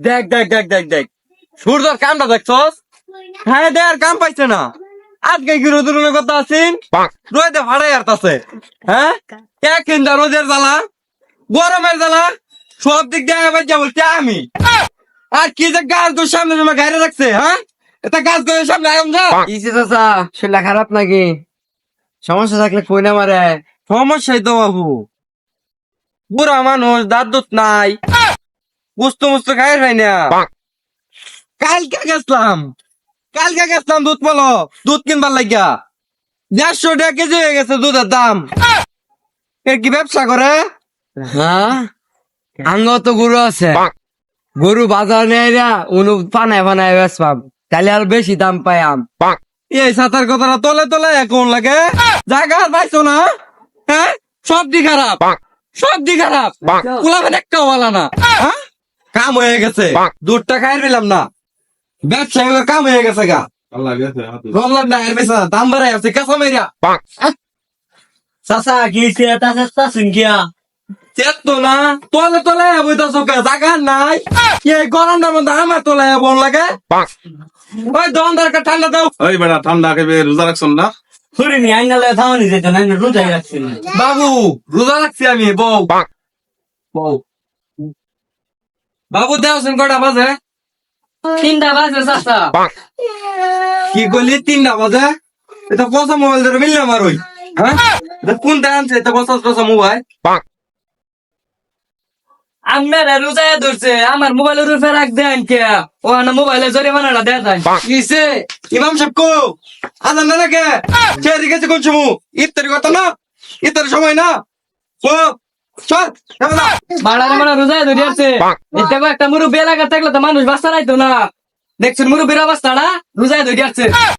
দেখ দেখ দেখ দেখ দেখ। সূর্যর কামটা দেখছস? হ্যাঁ দে আর কাম পাইছে না। আজকে কি রোদুরের কথা আছেন রোদে ভাড়াই আর তাছে হ্যাঁ? এক কিন্দা রোদের জ্বালা? গরমের জ্বালা? সব দিক দিয়ে আবার যা বলছে আমি। আর কি যে গাছ গোর সামনে জমা গাইরে রাখছে হ্যাঁ? এটা গাছ গোর সামনে আয়ম যা। কিসে চাচা শরীরটা খারাপ নাকি? সমস্যা থাকলে কই না মারে। সমস্যাই তো বাবু। বুড়া মানুষ দাঁত দুধ নাই। বুঝতে মুস্ত খাই হয় না। কালকে গেছিলাম। কালকে গেছিলাম দুধ বলো দুধ কিনবার লাগিয়া। দেড়শো টাকা কেজি হয়ে গেছে দুধের দাম। এর কি ব্যবসা করে? হ্যাঁ। আঙ্গ তো গরু আছে। গরু বাজার নেয় না উনু পানায় পানায় বেশ পাব তাহলে আর বেশি দাম পাই আম। এই সাঁতার কথাটা তলে তলে কোন লাগে। জায়গা পাইছো না? হ্যাঁ? সব দিক খারাপ। সব দিক খারাপ। কুলাবেন একটা ওয়ালা না। হ্যাঁ? কাম হয়ে গেছে। দুধটা খাই পেলাম না। ব্যবসা এবার কাম হয়ে গেছে গা। গমলার না এর বেশি দাম বাড়াই আছে কাঁচা মেরিয়া চাচা কি চাচা শুনকিয়া চেতো না তলে তলে বইতা চোখে জায়গা নাই। এই গরমটার মধ্যে আমার তলে বোন লাগে। ওই দন দরকার ঠান্ডা দাও। ওই বেটা ঠান্ডা খেবে রোজা রাখছেন না? হরিনি আইনালে থামানি যেত না রোজাই রাখছি না বাবু রোজা রাখছি আমি বউ। বউ। বাবু দেওছেন কটা বাজে? তিনটা বাজে চাচা। কি করলি? তিনটা বাজে? এটা পচা মোবাইল ধরে মিললে আমার ওই। হ্যাঁ? কোনটা আনছে? এটা পচা পচা মোবাইল আমার রোজায় ধরছে। আমার মোবাইলের উপরে রাখ দেন কে। ও না মোবাইলে জরিমানাটা দেয় যায়। কিসে ইমাম সাহেব কো? আদান না নাকি সে রেখেছে কোন সময়? ইফতারি কথা না? ইফতারি সময় না? কো? না। বাড়ারে মানে রোজায় ধরে আছে। এতে একটা মুরব্বী এলাকা থাকলে তো মানুষ বাঁচা রাইতো না। দেখছেন মুরব্বীর অবস্থাটা রোজায় ধরে আছে।